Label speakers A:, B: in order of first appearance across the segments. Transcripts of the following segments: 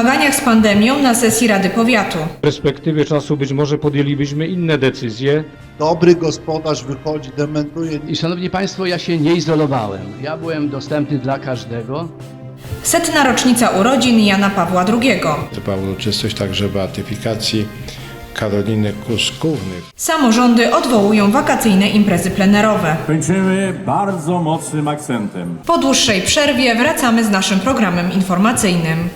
A: zmaganiach z pandemią na sesji Rady Powiatu.
B: W perspektywie czasu być może podjęlibyśmy inne decyzje.
C: Dobry gospodarz wychodzi, dementuje.
D: I szanowni państwo, ja się nie izolowałem. Ja byłem dostępny dla każdego.
A: Setna rocznica urodzin Jana Pawła II.
E: Trwała uroczystość także beatyfikacji Karoliny Kuskówny.
A: Samorządy odwołują wakacyjne imprezy plenerowe.
F: Kończymy bardzo mocnym akcentem.
A: Po dłuższej przerwie wracamy z naszym programem informacyjnym.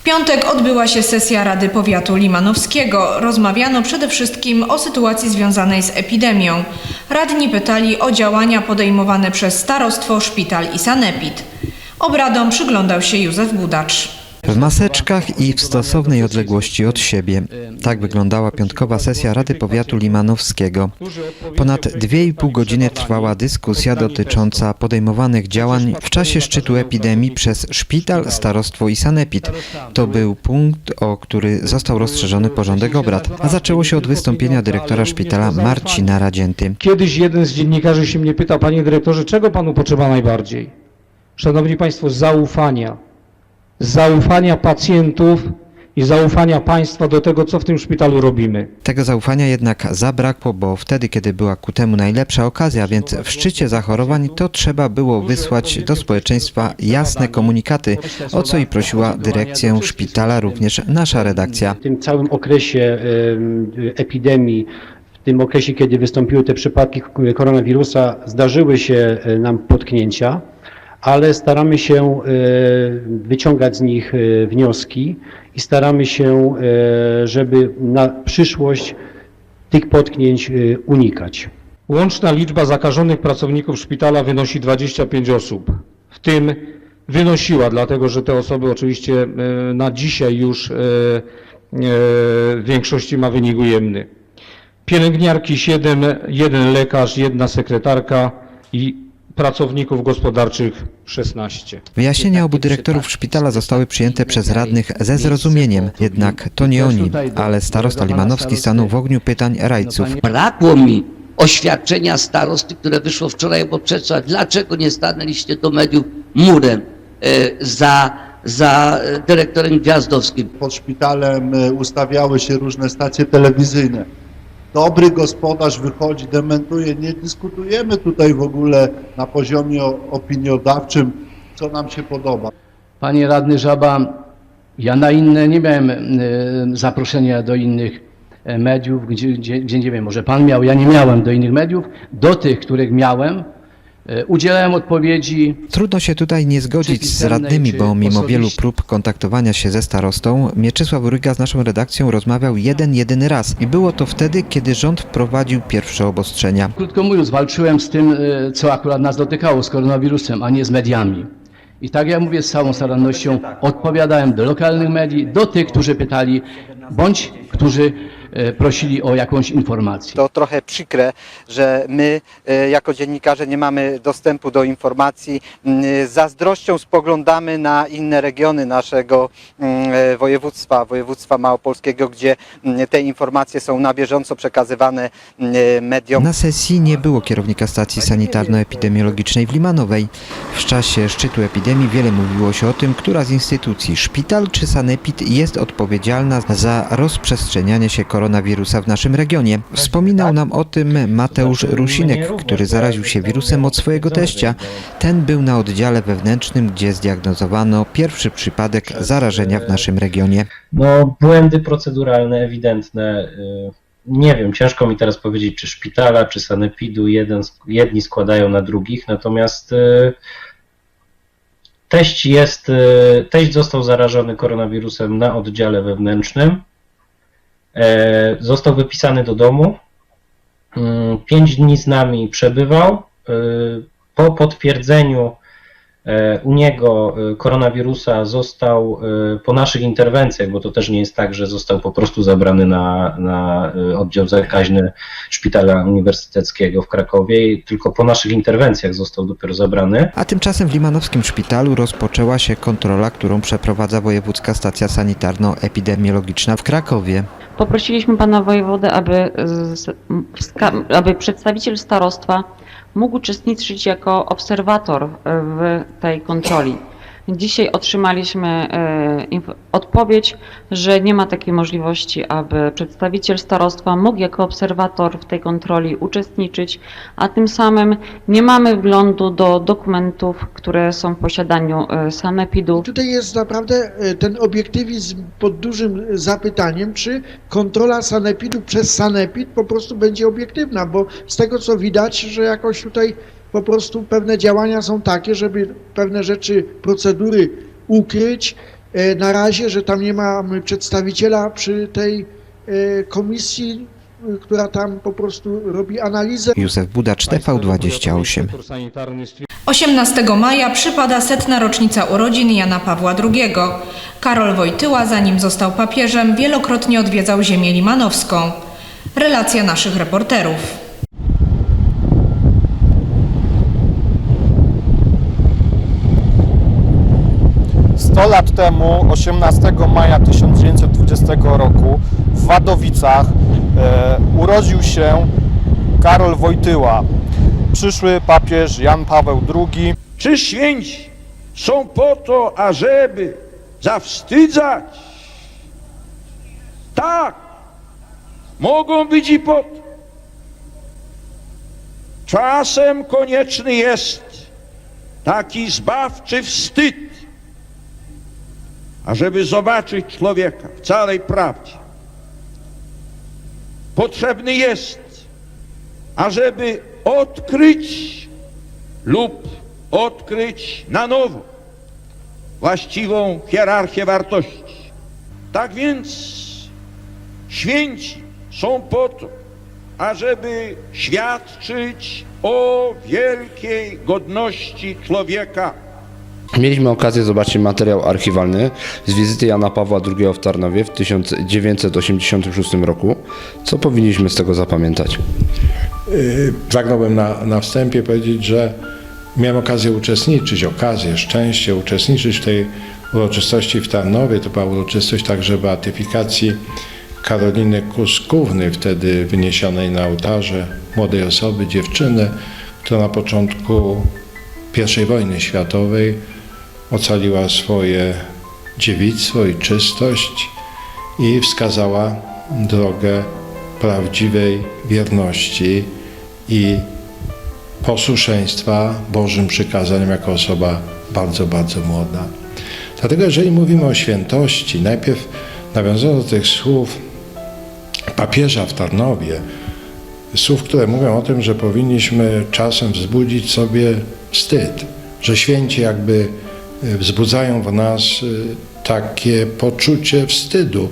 A: W piątek odbyła się sesja Rady Powiatu Limanowskiego. Rozmawiano przede wszystkim o sytuacji związanej z epidemią. Radni pytali o działania podejmowane przez starostwo, szpital i sanepid. Obradom przyglądał się Józef Budacz.
G: W maseczkach i w stosownej odległości od siebie. Tak wyglądała piątkowa sesja Rady Powiatu Limanowskiego. Ponad 2,5 godziny trwała dyskusja dotycząca podejmowanych działań w czasie szczytu epidemii przez szpital, starostwo i sanepid. To był punkt, o który został rozszerzony porządek obrad, a zaczęło się od wystąpienia dyrektora szpitala Marcina Radzięty.
B: Kiedyś jeden z dziennikarzy się mnie pytał, panie dyrektorze, czego panu potrzeba najbardziej? Szanowni państwo, zaufania. Zaufania pacjentów i zaufania państwa do tego, co w tym szpitalu robimy.
G: Tego zaufania jednak zabrakło, bo wtedy, kiedy była ku temu najlepsza okazja, więc w szczycie zachorowań, to trzeba było wysłać do społeczeństwa jasne komunikaty, o co i prosiła dyrekcję szpitala, również nasza redakcja.
H: W tym całym okresie em, epidemii, w tym okresie, kiedy wystąpiły te przypadki koronawirusa, zdarzyły się e, nam potknięcia, ale staramy się e, wyciągać z nich e, wnioski i staramy się, e, żeby na przyszłość tych potknięć unikać.
B: Łączna liczba zakażonych pracowników szpitala wynosi 25 osób. W tym wynosiła, dlatego że te osoby oczywiście na dzisiaj już w większości ma wynik ujemny. Pielęgniarki 7, jeden lekarz, jedna sekretarka i pracowników gospodarczych 16.
G: Wyjaśnienia obu dyrektorów szpitala zostały przyjęte przez radnych ze zrozumieniem, jednak to nie oni, ale starosta Limanowski stanął w ogniu pytań rajców.
I: Brakło mi oświadczenia starosty, które wyszło wczoraj, bo przecież dlaczego nie stanęliście do mediów murem e, za, za e, dyrektorem Gwiazdowskim?
C: Pod szpitalem e, ustawiały się różne stacje telewizyjne. Dobry gospodarz wychodzi, dementuje. Nie dyskutujemy tutaj w ogóle na poziomie opiniodawczym, co nam się podoba.
D: Panie radny Żaba, ja na inne nie miałem e, zaproszenia do innych e, mediów, gdzie, gdzie, gdzie nie wiem, może pan miał, ja nie miałem do innych mediów. Do tych, których miałem, udzielałem odpowiedzi.
G: Trudno się tutaj nie zgodzić z radnymi, bo mimo wielu prób kontaktowania się ze starostą, Mieczysław Ryga z naszą redakcją rozmawiał jeden, jedyny raz i było to wtedy, kiedy rząd wprowadził pierwsze obostrzenia.
D: Krótko mówiąc, walczyłem z tym, e, co akurat nas dotykało, z koronawirusem, a nie z mediami. I tak jak mówię, z całą starannością odpowiadałem do lokalnych medii, do tych, którzy pytali, bądź którzy e, prosili o jakąś informację.
J: To trochę przykre, że my e, jako dziennikarze nie mamy dostępu do informacji. Mm, Z zazdrością spoglądamy na inne regiony naszego mm, e, województwa, województwa małopolskiego, gdzie mm, te informacje są na bieżąco przekazywane mediom.
G: Na sesji nie było kierownika stacji sanitarno-epidemiologicznej w Limanowej. W czasie szczytu epidemii wiele mówiło się o tym, która z instytucji, szpital czy sanepid, jest odpowiedzialna za rozprzestrzenianie się koronawirusa w naszym regionie. Wspominał nam o tym Mateusz Rusinek, który zaraził się wirusem od swojego teścia. Ten był na oddziale wewnętrznym, gdzie zdiagnozowano pierwszy przypadek zarażenia w naszym regionie.
K: No, błędy proceduralne ewidentne. y, Nie wiem, ciężko mi teraz powiedzieć, czy szpitala, czy sanepidu, jeden, jedni składają na drugich, natomiast y, teść jest, y, teść został zarażony koronawirusem na oddziale wewnętrznym, został wypisany do domu, Mm, pięć dni z nami przebywał, y, po potwierdzeniu e, u niego e, koronawirusa został e, po naszych interwencjach, bo to też nie jest tak, że został po prostu zabrany na, na e, oddział zakaźny Szpitala Uniwersyteckiego w Krakowie, tylko po naszych interwencjach został dopiero zabrany.
G: A tymczasem w Limanowskim Szpitalu rozpoczęła się kontrola, którą przeprowadza Wojewódzka Stacja Sanitarno-Epidemiologiczna w Krakowie.
L: Poprosiliśmy pana wojewodę, aby, aby przedstawiciel starostwa mógł uczestniczyć jako obserwator w tej kontroli. Dzisiaj otrzymaliśmy e, odpowiedź, że nie ma takiej możliwości, aby przedstawiciel starostwa mógł jako obserwator w tej kontroli uczestniczyć, a tym samym nie mamy wglądu do dokumentów, które są w posiadaniu e, sanepidu.
M: Tutaj jest naprawdę e, ten obiektywizm pod dużym zapytaniem, czy kontrola sanepidu przez sanepid po prostu będzie obiektywna, bo z tego co widać, że jakoś tutaj po prostu pewne działania są takie, żeby pewne rzeczy, procedury ukryć. E, Na razie, że tam nie mamy przedstawiciela przy tej e, komisji, która tam po prostu robi analizę.
G: Józef Budacz, TV28.
B: Inspektor sanitarny stwierdził,
A: 18 maja przypada setna rocznica urodzin Jana Pawła II. Karol Wojtyła, zanim został papieżem, wielokrotnie odwiedzał ziemię limanowską. Relacja naszych reporterów.
N: Sto lat temu, 18 maja 1920 roku w Wadowicach e, urodził się Karol Wojtyła, przyszły papież Jan Paweł II.
O: Czy święci są po to, ażeby zawstydzać? Tak, mogą być i po to. Czasem konieczny jest taki zbawczy wstyd, ażeby zobaczyć człowieka w całej prawdzie. Potrzebny jest, ażeby odkryć lub odkryć na nowo właściwą hierarchię wartości. Tak więc święci są po to, ażeby świadczyć o wielkiej godności człowieka.
P: Mieliśmy okazję zobaczyć materiał archiwalny z wizyty Jana Pawła II w Tarnowie w 1986 roku. Co powinniśmy z tego zapamiętać?
E: Yy, Pragnąłbym na, na wstępie powiedzieć, że miałem okazję uczestniczyć, okazję, szczęście uczestniczyć w tej uroczystości w Tarnowie. To była uroczystość także beatyfikacji Karoliny Kuskówny, wtedy wyniesionej na ołtarze młodej osoby, dziewczyny, która na początku I wojny światowej ocaliła swoje dziewictwo i czystość i wskazała drogę prawdziwej wierności i posłuszeństwa Bożym przykazaniom jako osoba bardzo, bardzo młoda. Dlatego jeżeli mówimy o świętości, najpierw nawiązując do tych słów papieża w Tarnowie, słów, które mówią o tym, że powinniśmy czasem wzbudzić sobie wstyd, że święci jakby wzbudzają w nas y, takie poczucie wstydu,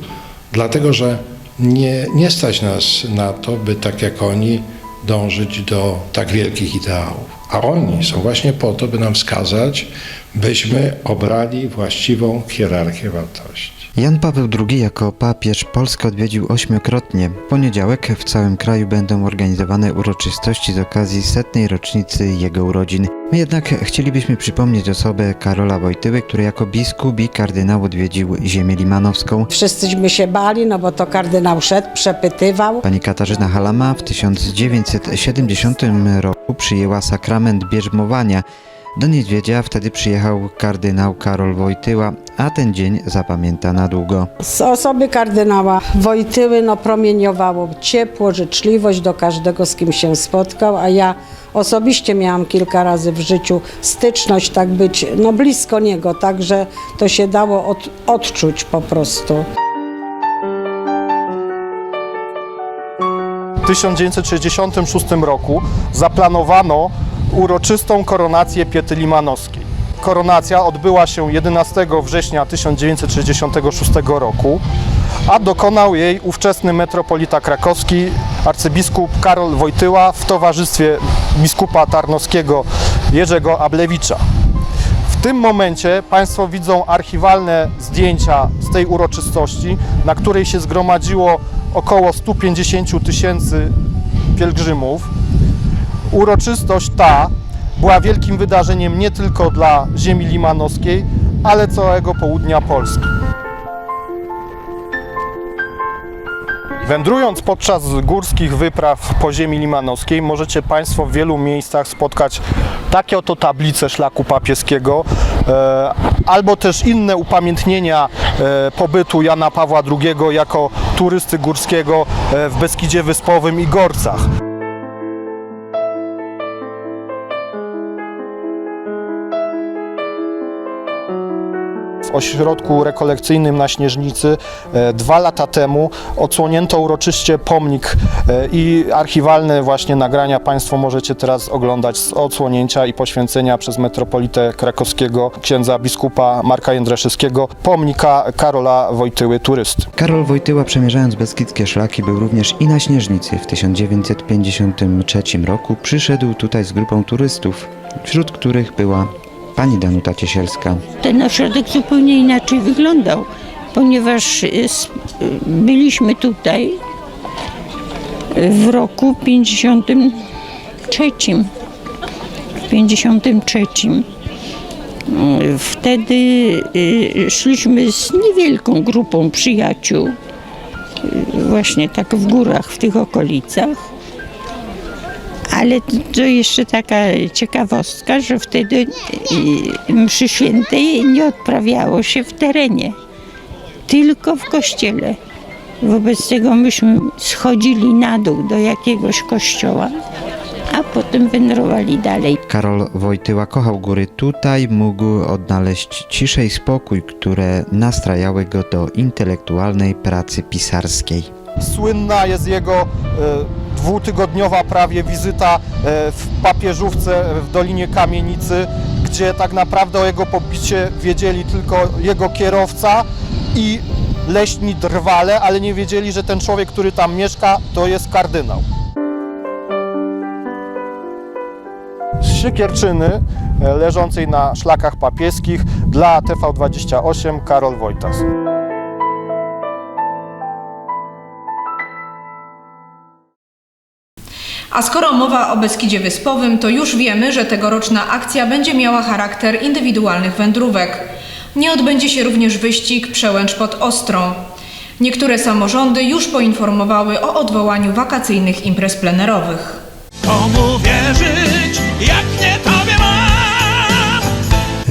E: dlatego że nie, nie stać nas na to, by tak jak oni dążyć do tak wielkich ideałów. A oni są właśnie po to, by nam wskazać, byśmy obrali właściwą hierarchię wartości.
G: Jan Paweł II jako papież Polskę odwiedził ośmiokrotnie. W poniedziałek w całym kraju będą organizowane uroczystości z okazji setnej rocznicy jego urodzin. My jednak chcielibyśmy przypomnieć osobę Karola Wojtyły, który jako biskup i kardynał odwiedził ziemię limanowską.
Q: Wszyscyśmy się bali, no bo to kardynał szedł, przepytywał.
G: Pani Katarzyna Halama w 1970 roku przyjęła sakrament bierzmowania. Do Niedźwiedzia wtedy przyjechał kardynał Karol Wojtyła, a ten dzień zapamięta na długo.
Q: Z osoby kardynała Wojtyły no, promieniowało ciepło, życzliwość do każdego, z kim się spotkał, a ja osobiście miałam kilka razy w życiu styczność, tak być no, blisko niego, także to się dało od, odczuć po prostu.
N: W 1966 roku zaplanowano uroczystą koronację Piety Limanowskiej. Koronacja odbyła się 11 września 1966 roku, a dokonał jej ówczesny metropolita krakowski arcybiskup Karol Wojtyła w towarzystwie biskupa tarnowskiego Jerzego Ablewicza. W tym momencie Państwo widzą archiwalne zdjęcia z tej uroczystości, na której się zgromadziło około 150 tysięcy pielgrzymów. Uroczystość ta była wielkim wydarzeniem nie tylko dla ziemi limanowskiej, ale całego południa Polski. Wędrując podczas górskich wypraw po ziemi limanowskiej, możecie Państwo w wielu miejscach spotkać takie oto tablice szlaku papieskiego, e, albo też inne upamiętnienia e, pobytu Jana Pawła II jako turysty górskiego e, w Beskidzie Wyspowym i Gorcach. W ośrodku rekolekcyjnym na Śnieżnicy e, dwa lata temu odsłonięto uroczyście pomnik e, i archiwalne właśnie nagrania Państwo możecie teraz oglądać z odsłonięcia i poświęcenia przez metropolitę krakowskiego księdza biskupa Marka Jędraszewskiego pomnika Karola Wojtyły Turysty.
G: Karol Wojtyła przemierzając beskidzkie szlaki był również i na Śnieżnicy. W 1953 roku przyszedł tutaj z grupą turystów, wśród których była pani Danuta Ciesielska.
R: Ten ośrodek zupełnie inaczej wyglądał, ponieważ y, y, byliśmy tutaj w roku 53. W 53. Y, Wtedy y, szliśmy z niewielką grupą przyjaciół, właśnie tak w górach, w tych okolicach. Ale to jeszcze taka ciekawostka, że wtedy y, mszy świętej nie odprawiało się w terenie, tylko w kościele. Wobec tego myśmy schodzili na dół do jakiegoś kościoła, a potem wędrowali dalej.
G: Karol Wojtyła kochał góry. Tutaj mógł odnaleźć ciszę i spokój, które nastrajały go do intelektualnej pracy pisarskiej.
N: Słynna jest jego e, dwutygodniowa prawie wizyta e, w papieżówce w Dolinie Kamienicy, gdzie tak naprawdę o jego pobicie wiedzieli tylko jego kierowca i leśni drwale, ale nie wiedzieli, że ten człowiek, który tam mieszka, to jest kardynał. Z Siekierczyny, e, leżącej na szlakach papieskich, dla TV28 Karol Wojtas.
A: A skoro mowa o Beskidzie Wyspowym, to już wiemy, że tegoroczna akcja będzie miała charakter indywidualnych wędrówek. Nie odbędzie się również wyścig Przełęcz pod Ostrą. Niektóre samorządy już poinformowały o odwołaniu wakacyjnych imprez plenerowych.
O: Komu wierzyć, jak nie?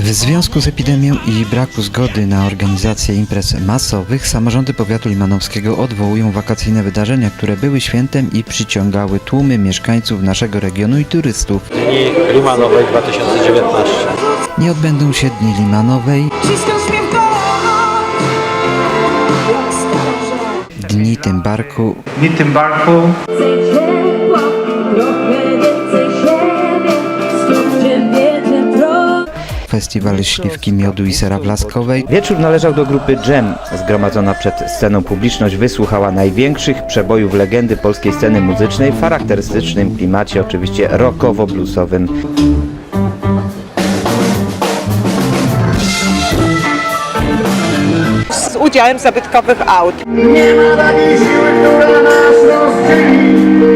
G: W związku z epidemią i braku zgody na organizację imprez masowych, samorządy powiatu limanowskiego odwołują wakacyjne wydarzenia, które były świętem i przyciągały tłumy mieszkańców naszego regionu i turystów.
S: Dni Limanowej 2019.
G: Nie odbędą się Dni Limanowej, Dni Tymbarku,
S: Dni Tymbarku.
G: Festiwal Śliwki Miodu i Sera Blaskowej,
T: Wieczór należał do grupy Jam. Zgromadzona przed sceną publiczność wysłuchała największych przebojów legendy polskiej sceny muzycznej w charakterystycznym klimacie, oczywiście rockowo-bluesowym.
U: z udziałem zabytkowych aut.
O: Nie ma takiej siły, która nas rozdzieli.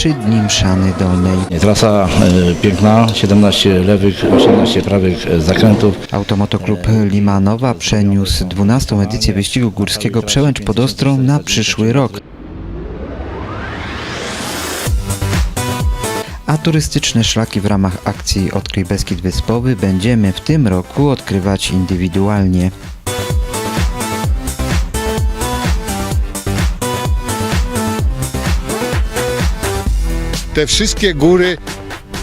G: Czy Dni Mszany Dolnej.
V: Trasa e, piękna, 17 lewych, 18 prawych e, zakrętów.
G: Automotoklub Limanowa przeniósł 12. edycję wyścigu górskiego Przełęcz pod Ostrą na przyszły rok. A turystyczne szlaki w ramach akcji Odkryj Beskid Wyspowy będziemy w tym roku odkrywać indywidualnie.
W: Te wszystkie góry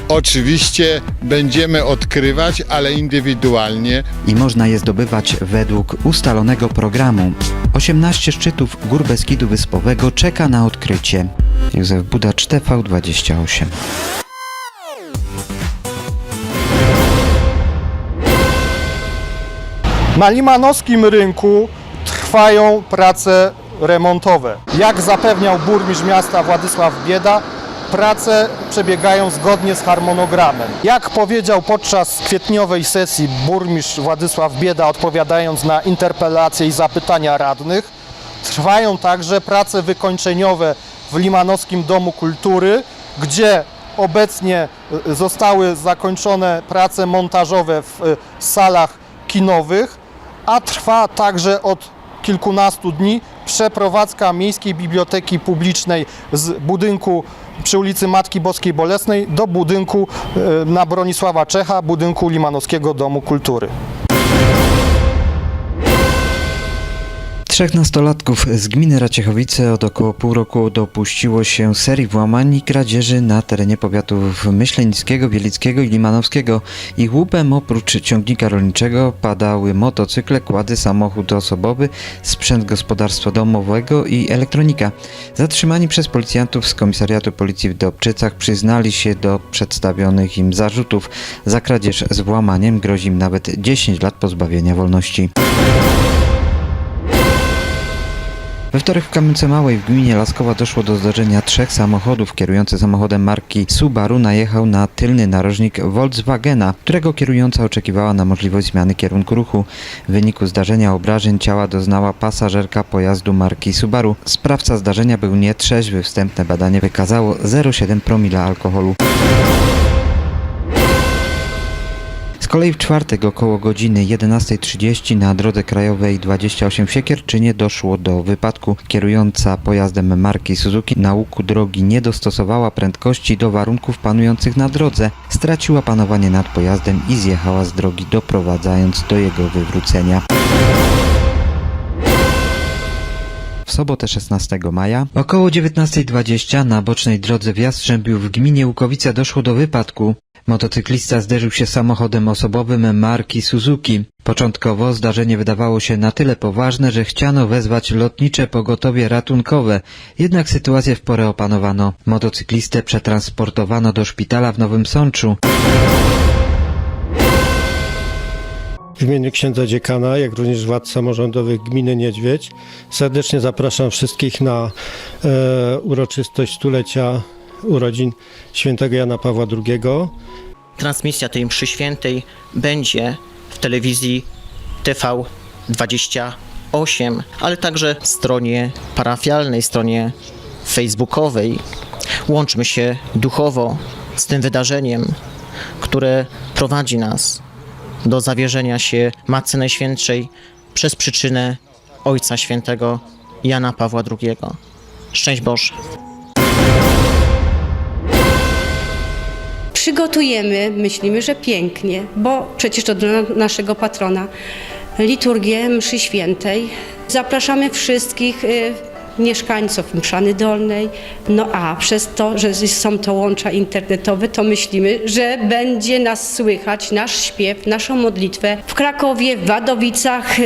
W: oczywiście będziemy odkrywać, ale indywidualnie.
G: I można je zdobywać według ustalonego programu. 18 szczytów Gór Beskidu Wyspowego czeka na odkrycie. Józef Budacz, TV28.
N: Na limanowskim rynku trwają prace remontowe. Jak zapewniał burmistrz miasta Władysław Bieda, prace przebiegają zgodnie z harmonogramem. Jak powiedział podczas kwietniowej sesji burmistrz Władysław Bieda, odpowiadając na interpelacje i zapytania radnych, trwają także prace wykończeniowe w Limanowskim Domu Kultury, gdzie obecnie y, zostały zakończone prace montażowe w y, salach kinowych, a trwa także od kilkunastu dni przeprowadzka Miejskiej Biblioteki Publicznej z budynku przy ulicy Matki Boskiej Bolesnej do budynku e, na Bronisława Czecha, budynku Limanowskiego Domu Kultury.
G: Trzech nastolatków z gminy Raciechowice od około pół roku dopuściło się serii włamań i kradzieży na terenie powiatów Myślenickiego, Wielickiego i Limanowskiego. Ich łupem oprócz ciągnika rolniczego padały motocykle, kłady, samochód osobowy, sprzęt gospodarstwa domowego i elektronika. Zatrzymani przez policjantów z Komisariatu Policji w Dobczycach przyznali się do przedstawionych im zarzutów. Za kradzież z włamaniem grozi im nawet 10 lat pozbawienia wolności. We wtorek w Kamience Małej w gminie Laskowa doszło do zdarzenia trzech samochodów. Kierujący samochodem marki Subaru najechał na tylny narożnik Volkswagena, którego kierująca oczekiwała na możliwość zmiany kierunku ruchu. W wyniku zdarzenia obrażeń ciała doznała pasażerka pojazdu marki Subaru. Sprawca zdarzenia był nietrzeźwy. Wstępne badanie wykazało 0,7 promila alkoholu. Z kolei w czwartek około godziny 11.30 na drodze krajowej 28 w Siekierczynie doszło do wypadku. Kierująca pojazdem marki Suzuki na łuku drogi nie dostosowała prędkości do warunków panujących na drodze. Straciła panowanie nad pojazdem i zjechała z drogi doprowadzając do jego wywrócenia. W sobotę 16 maja około 19.20 na bocznej drodze w Jastrzębiu w gminie Łukowice doszło do wypadku. Motocyklista zderzył się samochodem osobowym marki Suzuki. Początkowo zdarzenie wydawało się na tyle poważne, że chciano wezwać lotnicze pogotowie ratunkowe. Jednak sytuację w porę opanowano. Motocyklistę przetransportowano do szpitala w Nowym Sączu.
X: W imieniu księdza dziekana, jak również władz samorządowych gminy Niedźwiedź serdecznie zapraszam wszystkich na e, uroczystość stulecia urodzin świętego Jana Pawła II.
Y: Transmisja tej mszy świętej będzie w telewizji TV28, ale także stronie parafialnej, stronie facebookowej. Łączmy się duchowo z tym wydarzeniem, które prowadzi nas do zawierzenia się Matce Najświętszej przez przyczynę Ojca Świętego Jana Pawła II. Szczęść Boże!
Z: przygotujemy, myślimy, że pięknie, bo przecież to dla naszego patrona, liturgię mszy świętej. Zapraszamy wszystkich y, mieszkańców Mszany Dolnej, no a przez to, że są to łącza internetowe, to myślimy, że będzie nas słychać, nasz śpiew, naszą modlitwę w Krakowie, w Wadowicach, y,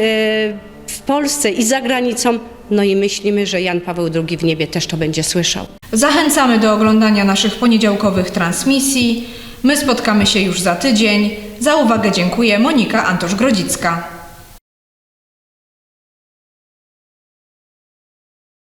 Z: w Polsce i za granicą. No i myślimy, że Jan Paweł II w niebie też to będzie słyszał.
A: Zachęcamy do oglądania naszych poniedziałkowych transmisji. My spotkamy się już za tydzień. Za uwagę dziękuję Monika Antosz-Grodzicka.